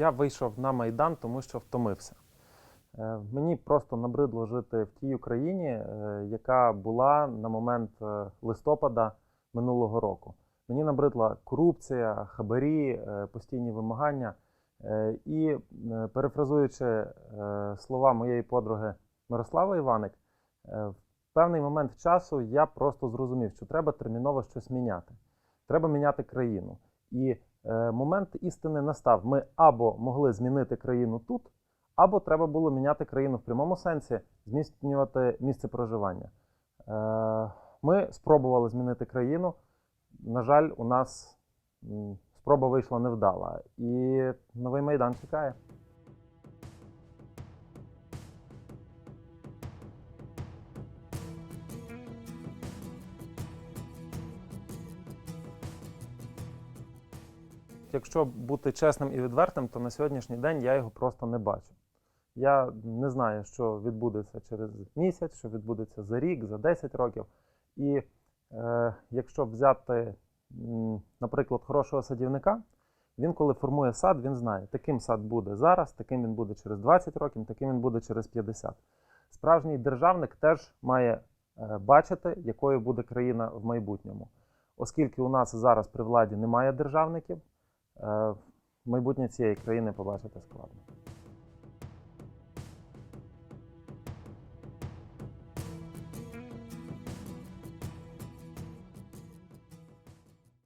Я вийшов на Майдан, тому що втомився. Е, Мені просто набридло жити в тій Україні, е, яка була на момент е, листопада минулого року. Мені набридла корупція, хабарі, постійні вимагання. І перефразуючи слова моєї подруги Мирослави Іваник, в певний момент часу я просто зрозумів, що треба терміново щось міняти. Треба міняти країну. І момент істини настав. Ми або могли змінити країну тут, або треба було міняти країну в прямому сенсі, змінювати місце проживання. Е, ми спробували змінити країну. На жаль, у нас спроба вийшла невдала. І новий майдан чекає. Якщо бути чесним і відвертим, то на сьогоднішній день я його просто не бачу. Я не знаю, що відбудеться через місяць, що відбудеться за рік, за 10 років. І е, якщо взяти, наприклад, хорошого садівника, він, коли формує сад, він знає, таким сад буде зараз, таким він буде через 20 років, таким він буде через 50. Справжній державник теж має е, бачити, якою буде країна в майбутньому. Оскільки у нас зараз при владі немає державників, майбутнє цієї країни побачити складно.